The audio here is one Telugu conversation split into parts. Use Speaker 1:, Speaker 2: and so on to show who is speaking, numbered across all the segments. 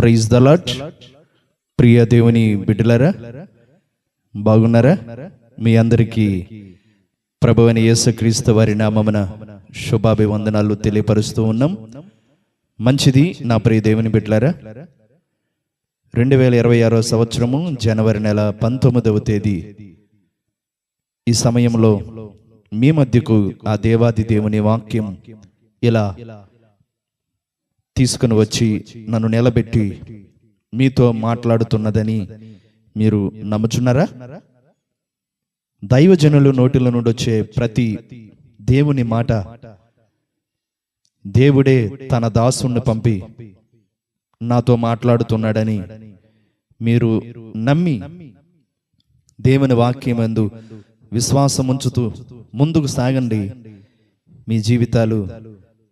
Speaker 1: ప్రైజ్ ద లాట్ ప్రియ దేవుని బిడ్డలారా బాగున్నారా? మీ అందరికీ ప్రభువైన యేసుక్రీస్తు వారి నామమున శుభాభివందనాలు తెలియపరుస్తూ ఉన్నాం. మంచిది నా ప్రియ దేవుని బిడ్డలారా. రెండు వేల ఇరవై ఆరో సంవత్సరము జనవరి నెల పంతొమ్మిదవ తేదీ. ఈ సమయంలో మీ మధ్యకు ఆ దేవాది దేవుని వాక్యం ఇలా తీసుకుని వచ్చి నన్ను నిలబెట్టి మీతో మాట్లాడుతున్నదని మీరు నమ్ముచున్నారా? దైవజనులు నోటిల నుండి వచ్చే ప్రతి దేవుని మాట దేవుడే తన దాసుణ్ణి పంపి నాతో మాట్లాడుతున్నాడని మీరు నమ్మి దేవుని వాక్యమందు విశ్వాసం ఉంచుతూ ముందుకు సాగండి. మీ జీవితాలు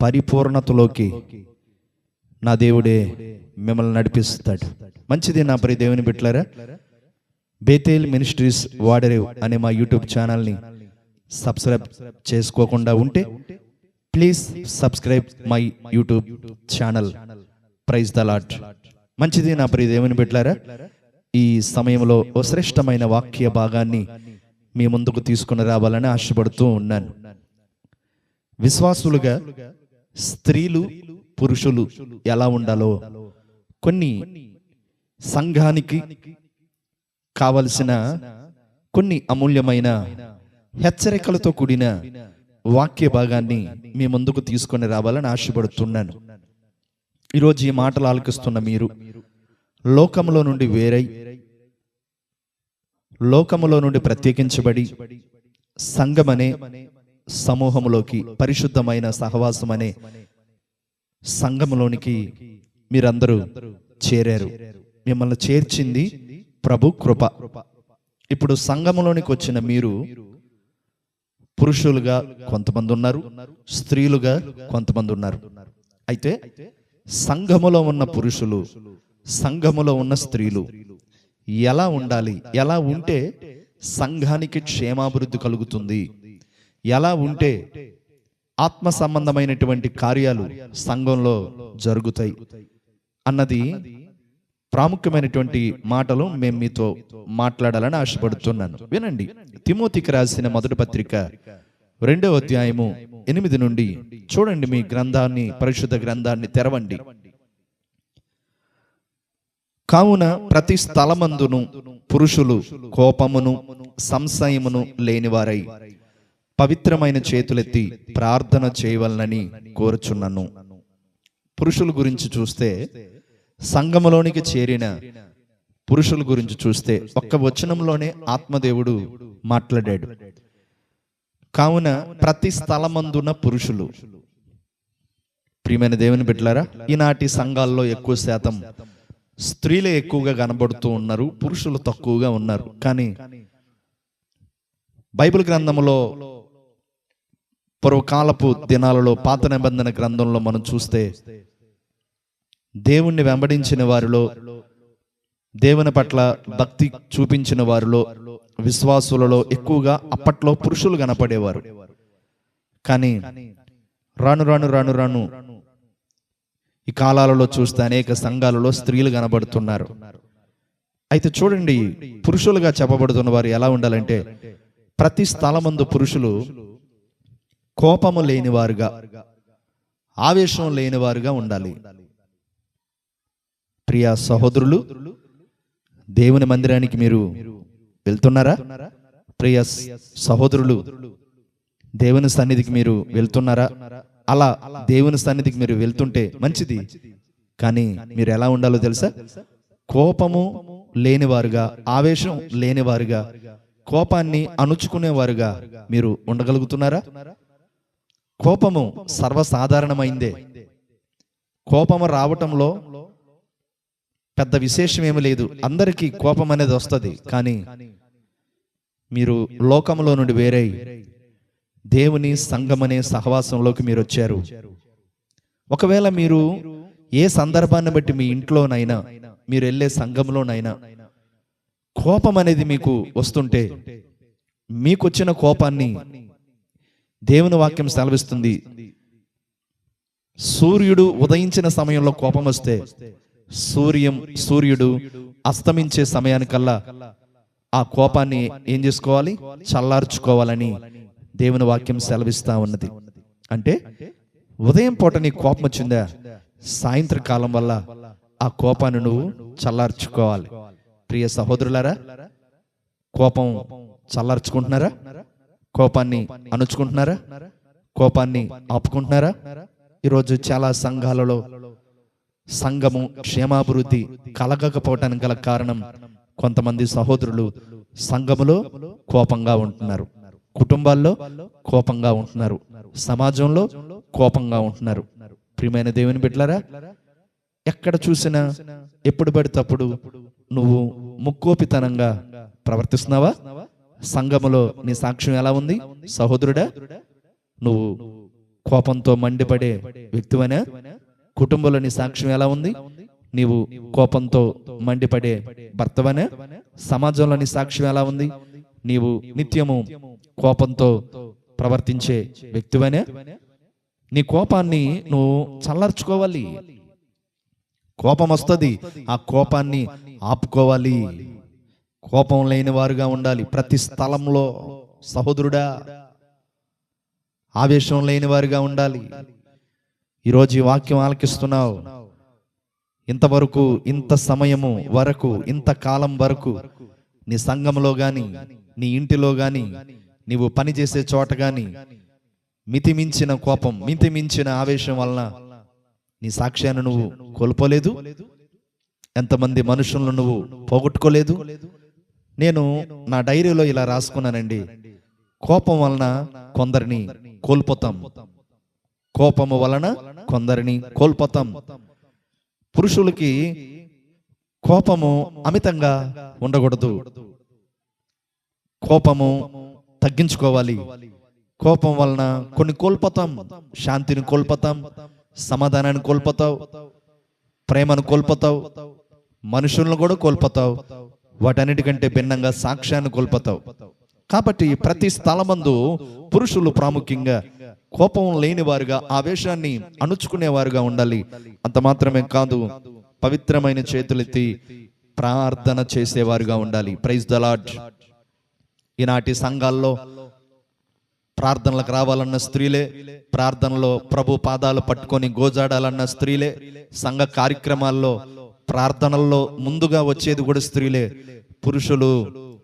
Speaker 1: పరిపూర్ణతలోకి నా దేవుడే మిమ్మల్ని నడిపిస్తాడు. మంచిది నా ప్రియ దేవుని బిట్లారా బేతేల్ మినిస్ట్రీస్ వాడరేవ్ అనే మా యూట్యూబ్ ఛానల్ని సబ్స్క్రైబ్ చేసుకోకుండా ఉంటే please subscribe my YouTube channel. Praise the Lord మంచిది నా ప్రియ దేవుని బిట్లారా ఈ సమయంలో ఓ శ్రేష్టమైన వాక్య భాగాన్ని మీ ముందుకు తీసుకుని రావాలని ఆశపడుతూ ఉన్నాను. విశ్వాసులుగా స్త్రీలు పురుషులు ఎలా ఉండాలో. కొన్ని సంఘానికి కావలసిన కొన్ని అమూల్యమైన హెచ్చరికలతో కూడిన వాక్య భాగాన్ని మీ ముందుకు తీసుకొని రావాలని ఆశపడుతున్నాను. ఈరోజు ఈ మాటలు ఆలకిస్తున్న మీరు లోకములో నుండి వేరై లోకములో నుండి ప్రత్యేకించబడి సంఘమనే సమూహములోకి పరిశుద్ధమైన సహవాసం అనే సంఘములోనికి మీరందరూ చేరారు. మిమ్మల్ని చేర్చింది ప్రభు కృప. ఇప్పుడు సంఘములోనికి వచ్చిన మీరు పురుషులుగా కొంతమంది ఉన్నారు స్త్రీలుగా కొంతమంది ఉన్నారు. అయితే సంఘములో ఉన్న పురుషులు సంఘములో ఉన్న స్త్రీలు ఎలా ఉండాలి? ఎలా ఉంటే సంఘానికి క్షేమాభివృద్ధి కలుగుతుంది? ఎలా ఉంటే ఆత్మ సంబంధమైనటువంటి కార్యాలు సంఘంలో జరుగుతాయి. అన్నది ప్రాముఖ్యమైనటువంటి మాటలు మేము మీతో మాట్లాడాలని ఆశపడుతున్నాను. వినండి. తిమోతికి రాసిన మొదటి పత్రిక రెండవ అధ్యాయము ఎనిమిది నుండి చూడండి మీ గ్రంథాన్ని పరిశుద్ధ గ్రంథాన్ని తెరవండి. కావున ప్రతి స్థలమందును పురుషులు కోపమును సంశయమును లేనివారై పవిత్రమైన చేతులెత్తి ప్రార్థన చేయవలనని కోరుచున్నాను. పురుషుల గురించి చూస్తే సంఘములోనికి చేరిన పురుషుల గురించి చూస్తే ఒక్క వచనంలోనే ఆత్మదేవుడు మాట్లాడాడు. కావున ప్రతి స్థలమందున్న పురుషులు. ప్రియమైన దేవుని బిడ్డలారా ఈనాటి సంఘాల్లో ఎక్కువ శాతం స్త్రీలే ఎక్కువగా కనబడుతూ ఉన్నారు పురుషులు తక్కువగా ఉన్నారు. కానీ బైబిల్ గ్రంథములో పూర్వకాలపు దినాలలో పాత నిబంధన గ్రంథంలో మనం చూస్తే దేవుణ్ణి వెంబడించిన వారిలో దేవుని పట్ల భక్తి చూపించిన వారిలో విశ్వాసులలో ఎక్కువగా అప్పట్లో పురుషులు కనపడేవారు. కానీ రాను రాను రాను రాను ఈ కాలాలలో చూస్తే అనేక సంఘాలలో స్త్రీలు కనబడుతున్నారు. అయితే చూడండి పురుషులుగా చెప్పబడుతున్న వారు ఎలా ఉండాలంటే ప్రతి స్థలమందు పురుషులు కోపము లేనివారుగా ఆవేశం లేనివారుగా ఉండాలి. ప్రియ సహోదరులు దేవుని మందిరానికి మీరు వెళ్తున్నారా? ప్రియ సహోదరులు దేవుని సన్నిధికి మీరు వెళ్తున్నారా? అలా దేవుని సన్నిధికి మీరు వెళ్తుంటే మంచిది. కానీ మీరు ఎలా ఉండాలో తెలుసా? కోపము లేనివారుగా ఆవేశం లేనివారుగా కోపాన్ని అణుచుకునేవారుగా మీరు ఉండగలుగుతున్నారా? కోపము సర్వసాధారణమైందే. కోపము రావటంలో పెద్ద విశేషం ఏమి లేదు. అందరికీ కోపం అనేది వస్తుంది. కానీ మీరు లోకంలో నుండి వేరే దేవుని సంఘమనే సహవాసంలోకి మీరు వచ్చారు. ఒకవేళ మీరు ఏ సందర్భాన్ని బట్టి మీ ఇంట్లోనైనా మీరు వెళ్ళే సంఘంలోనైనా కోపం అనేది మీకు వస్తుంటే మీకు వచ్చిన కోపాన్ని దేవుని వాక్యం సెలవిస్తుంది. సూర్యుడు ఉదయించిన సమయంలో కోపం వస్తే సూర్యం సూర్యుడు అస్తమించే సమయానికల్లా ఆ కోపాన్ని ఏం చేసుకోవాలి? చల్లార్చుకోవాలని దేవుని వాక్యం సెలవిస్తా ఉన్నది. అంటే ఉదయం పూట నీ కోపం వచ్చిందా? సాయంత్రకాలం వల్ల ఆ కోపాన్ని నువ్వు చల్లార్చుకోవాలి. ప్రియ సహోదరులారా కోపం చల్లార్చుకుంటున్నారా? కోపాన్ని అణుచుకుంటున్నారా? కోపాన్ని ఆపుకుంటున్నారా? ఈరోజు చాలా సంఘాలలో సంఘము క్షేమాభివృద్ధి కలగకపోవటానికి గల కారణం కొంతమంది సహోదరులు సంఘములో కోపంగా ఉంటున్నారు. కుటుంబాల్లో కోపంగా ఉంటున్నారు. సమాజంలో కోపంగా ఉంటున్నారు. ప్రియమైన దేవుని బిడ్డలారా ఎక్కడ చూసినా ఎప్పుడు పడితే అప్పుడు నువ్వు ముక్కోపితనంగా ప్రవర్తిస్తున్నావా? సంఘములో నీ సాక్ష్యం ఎలా ఉంది? సహోదరుడా నువ్వు కోపంతో మండిపడే వ్యక్తివనే కుటుంబంలో నీ సాక్ష్యం ఎలా ఉంది? నీవు కోపంతో మండిపడే భర్తవనే సమాజంలో నీ సాక్ష్యం ఎలా ఉంది? నీవు నిత్యము కోపంతో ప్రవర్తించే వ్యక్తివనే నీ కోపాన్ని నువ్వు చల్లార్చుకోవాలి. కోపం వస్తుంది ఆ కోపాన్ని ఆపుకోవాలి. కోపం లేని వారుగా ఉండాలి. ప్రతి స్థలంలో సహోదరుడా ఆవేశం లేని వారుగా ఉండాలి. ఈరోజు ఈ వాక్యం ఆలకిస్తున్నావు. ఇంతవరకు ఇంత సమయము వరకు ఇంత కాలం వరకు నీ సంఘంలో కానీ నీ ఇంటిలో కానీ నీవు పని చేసే చోట కానీ మితిమించిన కోపం మితిమించిన ఆవేశం వలన నీ సాక్ష్యాన్ని నువ్వు కోల్పోలేదు. ఎంతమంది మనుషులను నువ్వు పోగొట్టుకోలేదు. నేను నా డైరీలో ఇలా రాసుకున్నానండి. కోపం వలన కొందరిని కోల్పోతాం. కోపము వలన కొందరిని కోల్పోతాం. పురుషులకి కోపము అమితంగా ఉండకూడదు. కోపము తగ్గించుకోవాలి. కోపం వలన కొన్ని కోల్పోతాం. శాంతిని కోల్పోతాం. సమాధానాన్ని కోల్పోతావు. ప్రేమను కోల్పోతావు. మనుషులను కూడా కోల్పోతావు. వాటన్నిటికంటే భిన్నంగా సాక్ష్యాన్ని కోల్పోతావు. కాబట్టి ప్రతి స్థలమందు పురుషులు ప్రాముఖ్యంగా కోపం లేని వారుగా ఆవేశాన్ని అణుచుకునేవారుగా ఉండాలి. అంత మాత్రమే కాదు పవిత్రమైన చేతులెత్తి ప్రార్థన చేసేవారుగా ఉండాలి. ప్రైజ్ ద లాడ్ ఈనాటి సంఘాల్లో ప్రార్థనలకు రావాలన్న స్త్రీలే ప్రార్థనలో ప్రభు పాదాలు పట్టుకొని గోజాడాలన్న స్త్రీలే సంఘ కార్యక్రమాల్లో ప్రార్థనల్లో ముందుగా వచ్చేది కూడా స్త్రీలే. పురుషులు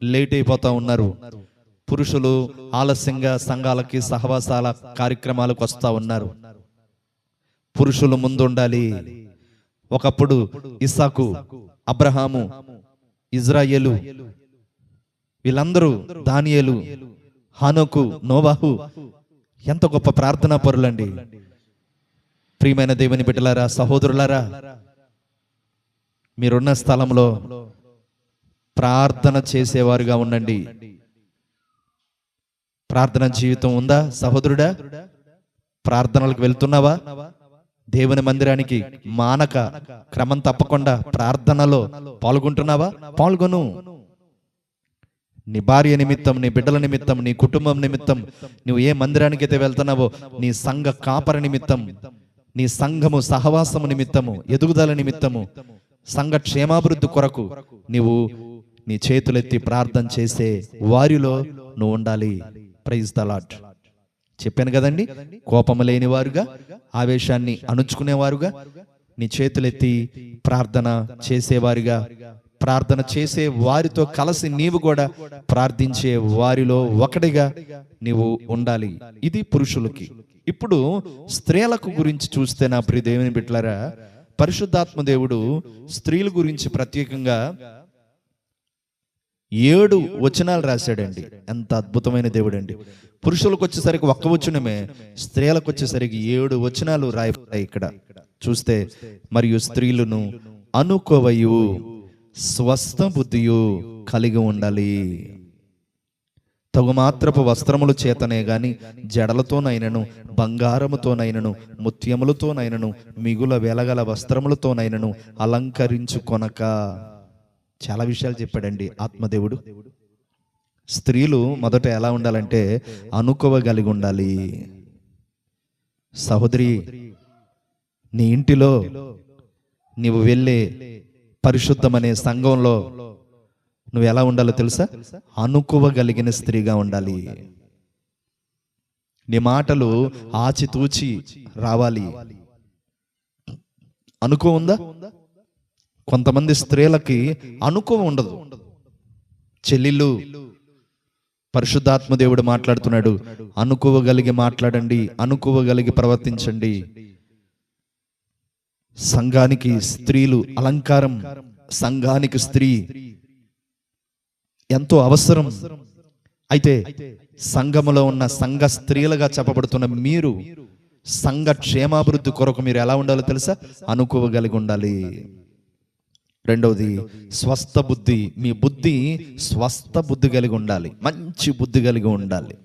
Speaker 1: లేట్ అయిపోతా ఉన్నారు. పురుషులు ఆలస్యంగా సంఘాలకి సహవాసాల కార్యక్రమాలకు వస్తూ ఉన్నారు. పురుషులు ముందుండాలి. ఒకప్పుడు ఇస్సాకు అబ్రహాము ఇజ్రాయేలు వీళ్ళందరూ దానియేలు హానోకు నోవాహు ఎంత గొప్ప ప్రార్థనా పరులండి. ప్రియమైన దేవుని బిడ్డలారా సహోదరులారా మీరున్న స్థలంలో ప్రార్థన చేసేవారుగా ఉండండి. ప్రార్థన జీవితం ఉందా? సహోదరుడా ప్రార్థనలకు వెళ్తున్నావా? దేవుని మందిరానికి మానక క్రమం తప్పకుండా ప్రార్థనలో పాల్గొంటున్నావా? పాల్గొను. నీ భార్య నిమిత్తం నీ బిడ్డల నిమిత్తం నీ కుటుంబం నిమిత్తం నువ్వు ఏ మందిరానికి అయితే వెళ్తున్నావో నీ సంఘ కాపర నిమిత్తం నీ సంఘము సహవాసము నిమిత్తము ఎదుగుదల నిమిత్తము సంఘ క్షేమాభివృద్ధి కొరకు నీవు నీ చేతులెత్తి ప్రార్థన చేసే వారిలో నువ్వు ఉండాలి. ప్రైజ్ ద చెప్పాను కదండి కోపము లేని వారుగా ఆవేశాన్ని అణుచుకునేవారుగా నీ చేతులెత్తి ప్రార్థన చేసేవారిగా ప్రార్థన చేసే వారితో కలిసి నీవు కూడా ప్రార్థించే వారిలో ఒకటిగా నీవు ఉండాలి. ఇది పురుషులకి. ఇప్పుడు స్త్రీలకు గురించి చూస్తే నా ప్రియ దేవుని పరిశుద్ధాత్మ దేవుడు స్త్రీల గురించి ప్రత్యేకంగా ఏడు వచనాలు రాశాడండి. ఎంత అద్భుతమైన దేవుడు అండి పురుషులకు వచ్చేసరికి ఒక్క వచనమే స్త్రీలకు వచ్చేసరికి ఏడు వచనాలు రాయబడ్డాయి ఇక్కడ. చూస్తే మరియు స్త్రీలను అనుకోవయు స్వస్థ బుద్ధియు కలిగి ఉండాలి. తగుమాత్రపు వస్త్రములు చేతనే గాని జడలతోనైనను బంగారముతోనైనను ముత్యములతోనైనను మిగుల వెలగల వస్త్రములతోనైనను అలంకరించుకొనక. చాలా విషయాలు చెప్పాడండి ఆత్మదేవుడు. స్త్రీలు మొదట ఎలా ఉండాలంటే అనుకోవగలిగి ఉండాలి. సహోదరి నీ ఇంటిలో నీవు వెళ్ళే పరిశుద్ధమనే సంఘంలో నువ్వు ఎలా ఉండాలో తెలుసా? అనుకోవగలిగిన స్త్రీగా ఉండాలి. నీ మాటలు ఆచితూచి రావాలి. అనుకో ఉందా? కొంతమంది స్త్రీలకి అనుకో ఉండదు. చెల్లిళ్ళు పరిశుద్ధాత్మ దేవుడు మాట్లాడుతున్నాడు. అనుకోవగలిగి మాట్లాడండి అనుకోవగలిగి ప్రవర్తించండి. సంఘానికి స్త్రీలు అలంకారం సంఘానికి స్త్రీ ఎంతో అవసరం. అయితే సంఘములో ఉన్న సంఘ స్త్రీలుగా చెప్పబడుతున్న మీరు సంఘ క్షేమాభివృద్ధి కొరకు మీరు ఎలా ఉండాలో తెలుసా? అనుకోవగలిగి ఉండాలి. రెండవది స్వస్థ బుద్ధి. మీ బుద్ధి స్వస్థ బుద్ధి కలిగి ఉండాలి. మంచి బుద్ధి కలిగి ఉండాలి.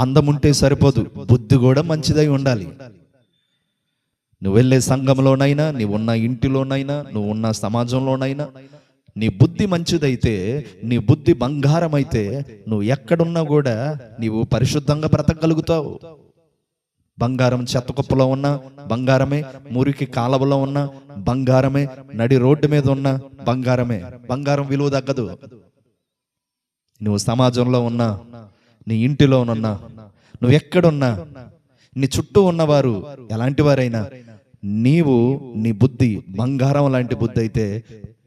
Speaker 1: అందం ఉంటే సరిపోదు. బుద్ధి కూడా మంచిదై ఉండాలి. నువ్వు వెళ్ళే సంఘంలోనైనా నువ్వు ఉన్న ఇంటిలోనైనా నువ్వు ఉన్న సమాజంలోనైనా నీ బుద్ధి మంచిదైతే నీ బుద్ధి బంగారమైతే నువ్వు ఎక్కడున్నా కూడా నీవు పరిశుద్ధంగా బ్రతకగలుగుతావు. బంగారం చెత్త కుప్పలో ఉన్న బంగారమే మురికి కాలవలో ఉన్న బంగారమే నడి రోడ్డు మీద ఉన్న బంగారమే. బంగారం విలువ తగ్గదు. నువ్వు సమాజంలో ఉన్నా నీ ఇంటిలో ఉన్నా నువ్వు ఎక్కడున్నా నీ చుట్టూ ఉన్నవారు ఎలాంటి వారైనా నీవు నీ బుద్ధి బంగారం లాంటి బుద్ధి అయితే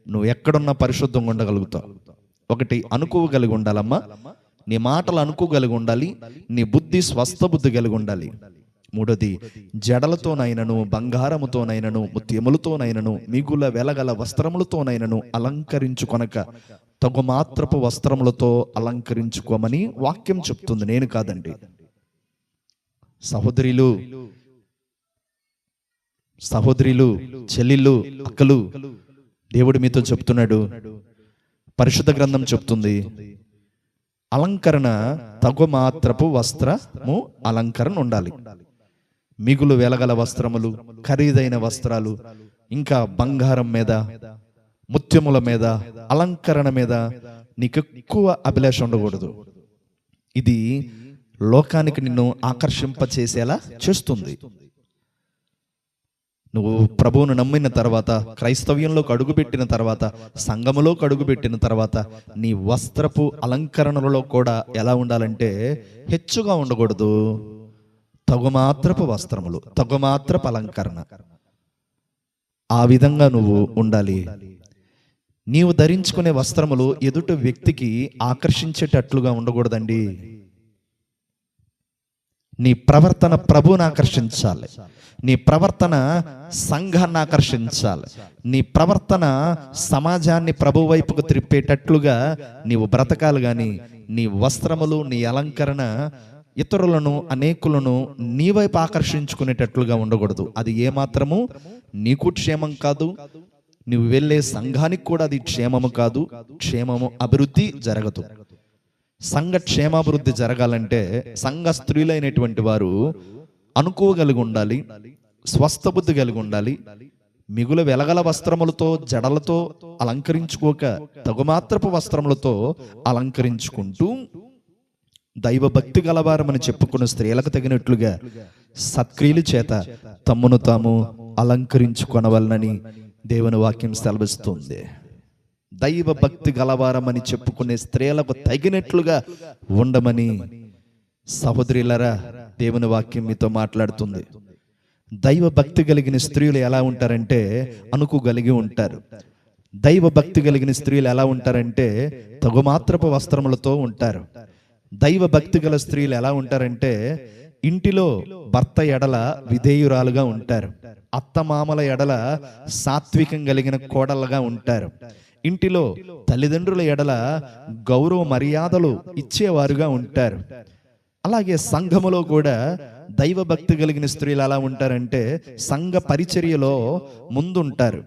Speaker 1: నువ్వు ఎక్కడున్నా పరిశుద్ధంగా ఉండగలుగుతావు. ఒకటి అనుకోగలిగి ఉండాలమ్మా. నీ మాటలు అనుకోగలిగి ఉండాలి. నీ బుద్ధి స్వస్థ బుద్ధి కలిగి ఉండాలి. మూడోది జడలతోనైనను బంగారముతోనైనను ముత్యములతోనైనను మిగుల వెలగల వస్త్రములతోనైనను అలంకరించుకొనక తగు మాత్రపు వస్త్రములతో అలంకరించుకోమని వాక్యం చెప్తుంది. నేను కాదండి. సహోదరులు సహోదరులు చెల్లిళ్ళు అక్కలు దేవుడు మీతో చెప్తున్నాడు. పరిశుద్ధ గ్రంథం చెప్తుంది. అలంకరణ తగు మాత్రపు వస్త్రము అలంకరణ ఉండాలి. మిగులు వెలగల వస్త్రములు ఖరీదైన వస్త్రాలు ఇంకా బంగారం మీద ముత్యముల మీద అలంకరణ మీద నీకు ఎక్కువ అభిలాష ఉండకూడదు. ఇది లోకానికి నిన్ను ఆకర్షింపచేసేలా చేస్తుంది. నువ్వు ప్రభువును నమ్మిన తర్వాత క్రైస్తవ్యంలోకి అడుగుపెట్టిన తర్వాత సంఘములోకి అడుగుపెట్టిన తర్వాత నీ వస్త్రపు అలంకరణలో కూడా ఎలా ఉండాలంటే హెచ్చుగా ఉండకూడదు. తగుమాత్రపు వస్త్రములు తగుమాత్రపు అలంకరణ. ఆ విధంగా నువ్వు ఉండాలి. నీవు ధరించుకునే వస్త్రములు ఎదుటి వ్యక్తికి ఆకర్షించేటట్లుగా ఉండకూడదండి. నీ ప్రవర్తన ప్రభువును ఆకర్షించాలి. నీ ప్రవర్తన సంఘాన్ని ఆకర్షించాలి. నీ ప్రవర్తన సమాజాన్ని ప్రభు వైపుకు త్రిప్పేటట్లుగా నీవు బ్రతకాలి కానీ నీ వస్త్రములు నీ అలంకరణ ఇతరులను అనేకులను నీ వైపు ఆకర్షించుకునేటట్లుగా ఉండకూడదు. అది ఏమాత్రము? నీకు క్షేమం కాదు. నువ్వు వెళ్ళే సంఘానికి కూడా అది క్షేమము కాదు. క్షేమము అభివృద్ధి జరగదు. సంఘ క్షేమాభివృద్ధి జరగాలంటే సంఘ స్త్రీలైనటువంటి వారు అనుకోగలిగి ఉండాలి. స్వస్థ బుద్ధి కలిగి ఉండాలి. మిగుల వెలగల వస్త్రములతో జడలతో అలంకరించుకోక తగుమాత్రపు వస్త్రములతో అలంకరించుకుంటూ దైవభక్తి గలవారమని చెప్పుకున్న స్త్రీలకు తగినట్లుగా సత్క్రియల చేత తమ్మును తాము అలంకరించుకొనవలనని దేవుని వాక్యం సెలవిస్తుంది. దైవ భక్తి గలవారమని చెప్పుకునే స్త్రీలకు తగినట్లుగా ఉండమని సహోదరులరా దేవుని వాక్యం మీతో మాట్లాడుతుంది. దైవ భక్తి కలిగిన స్త్రీలు ఎలా ఉంటారంటే అనుకోగలిగి ఉంటారు. దైవ భక్తి కలిగిన స్త్రీలు ఎలా ఉంటారంటే తగుమాత్రపు వస్త్రములతో ఉంటారు. దైవ భక్తి గల స్త్రీలు ఎలా ఉంటారంటే ఇంటిలో భర్త ఎడల విధేయురాలుగా ఉంటారు. అత్తమామల ఎడల సాత్వికం కలిగిన కోడలుగా ఉంటారు. ఇంటిలో తల్లిదండ్రుల ఎడల గౌరవ మర్యాదలు ఇచ్చేవారుగా ఉంటారు. అలాగే సంఘములో కూడా దైవ భక్తి కలిగిన స్త్రీలు ఎలా ఉంటారంటే సంఘ పరిచర్యలో ముందుంటారు.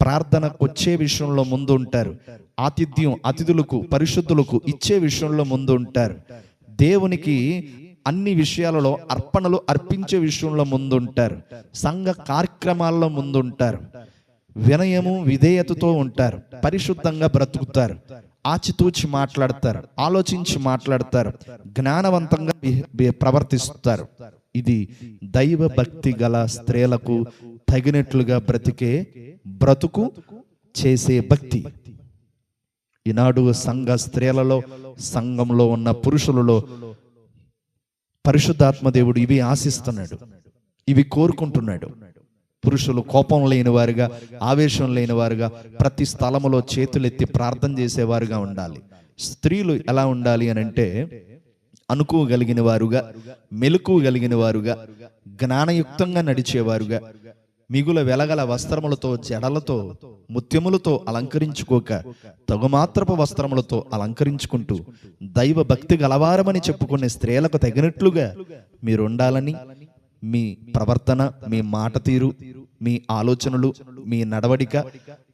Speaker 1: ప్రార్థనకు వచ్చే విషయంలో ముందు ఉంటారు ఆతిథ్యం అతిథులకు పరిశుద్ధులకు ఇచ్చే విషయంలో ముందు ఉంటారు దేవునికి అన్ని విషయాలలో అర్పణలు అర్పించే విషయంలో ముందుంటారు. సంఘ కార్యక్రమాల్లో ముందుంటారు. వినయము విధేయతతో ఉంటారు. పరిశుద్ధంగా బ్రతుకుతారు. ఆచితూచి మాట్లాడతారు ఆలోచించి మాట్లాడతారు జ్ఞానవంతంగా ప్రవర్తిస్తారు. ఇది దైవ భక్తి గల స్త్రీలకు తగినట్లుగా బ్రతికే బ్రతుకు చేసే భక్తి. ఈనాడు సంఘ స్త్రీలలో సంఘంలో ఉన్న పురుషులలో పరిశుద్ధాత్మ దేవుడు ఇవి ఆశిస్తున్నాడు ఇవి కోరుకుంటున్నాడు. పురుషులు కోపం లేనివారుగా ఆవేశం లేనివారుగా ప్రతి స్థలములో చేతులెత్తి ప్రార్థన చేసేవారుగా ఉండాలి. స్త్రీలు ఎలా ఉండాలి అని అంటే అనుకోగలిగిన వారుగా మెలకువగలిగిన వారుగా జ్ఞానయుక్తంగా నడిచేవారుగా మిగుల వెలగల వస్త్రములతో జడలతో ముత్యములతో అలంకరించుకోక తగుమాత్రపు వస్త్రములతో అలంకరించుకుంటూ దైవ భక్తి గలవారమని చెప్పుకునే స్త్రీలకు తగినట్లుగా మీరు ఉండాలని మీ ప్రవర్తన మీ మాట తీరు మీ ఆలోచనలు మీ నడవడిక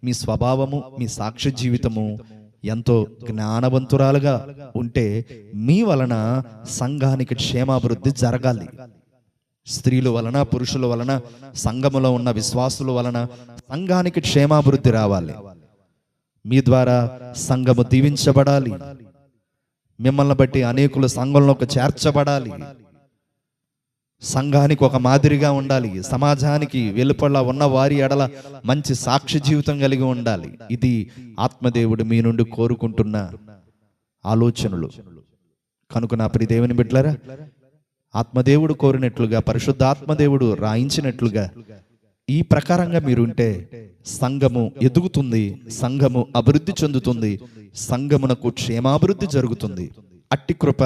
Speaker 1: మీ స్వభావము మీ సాక్ష్య జీవితము ఎంతో జ్ఞానవంతురాలుగా ఉంటే మీ వలన సంఘానికి క్షేమాభివృద్ధి జరగాలి. స్త్రీల వలన పురుషుల వలన సంఘములో ఉన్న విశ్వాసుల వలన సంఘానికి క్షేమాభివృద్ధి రావాలి. మీ ద్వారా సంఘము దీవించబడాలి. మిమ్మల్ని బట్టి అనేకులు సంఘంలోకి చేర్చబడాలి. సంఘానికి ఒక మాదిరిగా ఉండాలి. సమాజానికి వెలుపల ఉన్న వారి ఎడల మంచి సాక్షి జీవితం కలిగి ఉండాలి. ఇది ఆత్మదేవుడు మీ నుండి కోరుకుంటున్న ఆలోచనలు. కనుక నా ప్రి దేవుని బిడ్డలారా ఆత్మదేవుడు కోరినట్లుగా పరిశుద్ధ ఆత్మదేవుడు రాయించినట్లుగా ఈ ప్రకారంగా మీరుంటే సంఘము ఎదుగుతుంది సంఘము అభివృద్ధి చెందుతుంది సంఘమునకు క్షేమాభివృద్ధి జరుగుతుంది. అట్టి కృప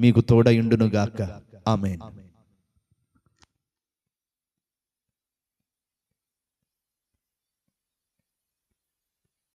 Speaker 1: మీకు తోడయుండునుగాక. ఆమెన్.